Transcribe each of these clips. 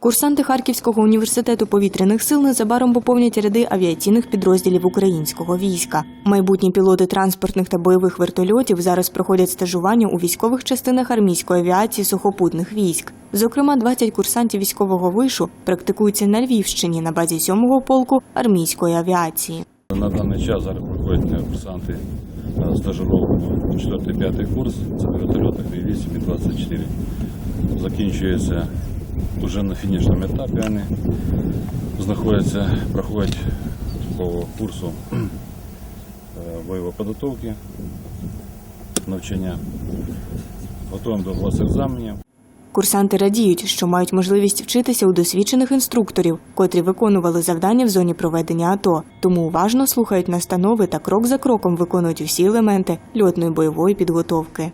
Курсанти Харківського університету повітряних сил незабаром поповнять ряди авіаційних підрозділів українського війська. Майбутні пілоти транспортних та бойових вертольотів зараз проходять стажування у військових частинах армійської авіації сухопутних військ. Зокрема, 20 курсантів військового вишу практикуються на Львівщині на базі 7-го полку армійської авіації. На даний час зараз проходять курсанти е, стажировку 4-5 курс, це Ві-8 і 24. Закінчується вже на фінішному етапі вони знаходяться, проходять по курсу е, бойової підготовки, навчання. Готуємо до класу екзаменів. Курсанти радіють, що мають можливість вчитися у досвідчених інструкторів, котрі виконували завдання в зоні проведення АТО, тому уважно слухають настанови та крок за кроком виконують усі елементи льотної бойової підготовки.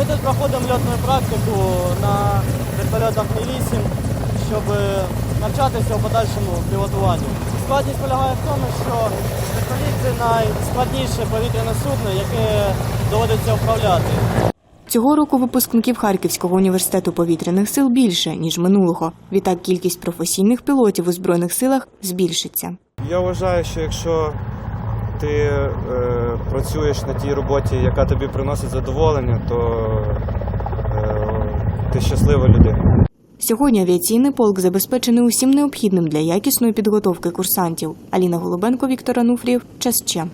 Ми тут проходимо льотну практику на вертольотах Мі-8, щоб навчатися у подальшому пілотуванню. Складність полягає в тому, що вертоліт це найскладніше повітряне судно, яке доводиться управляти. Цього року випускників Харківського університету повітряних сил більше ніж минулого. Відтак кількість професійних пілотів у збройних силах збільшиться. Я вважаю, що якщо ти е, працюєш на тій роботі, яка тобі приносить задоволення, то е, ти щаслива людина. Сьогодні авіаційний полк забезпечений усім необхідним для якісної підготовки курсантів. Аліна Голубенко, Віктор Ануфрієв. Час ще.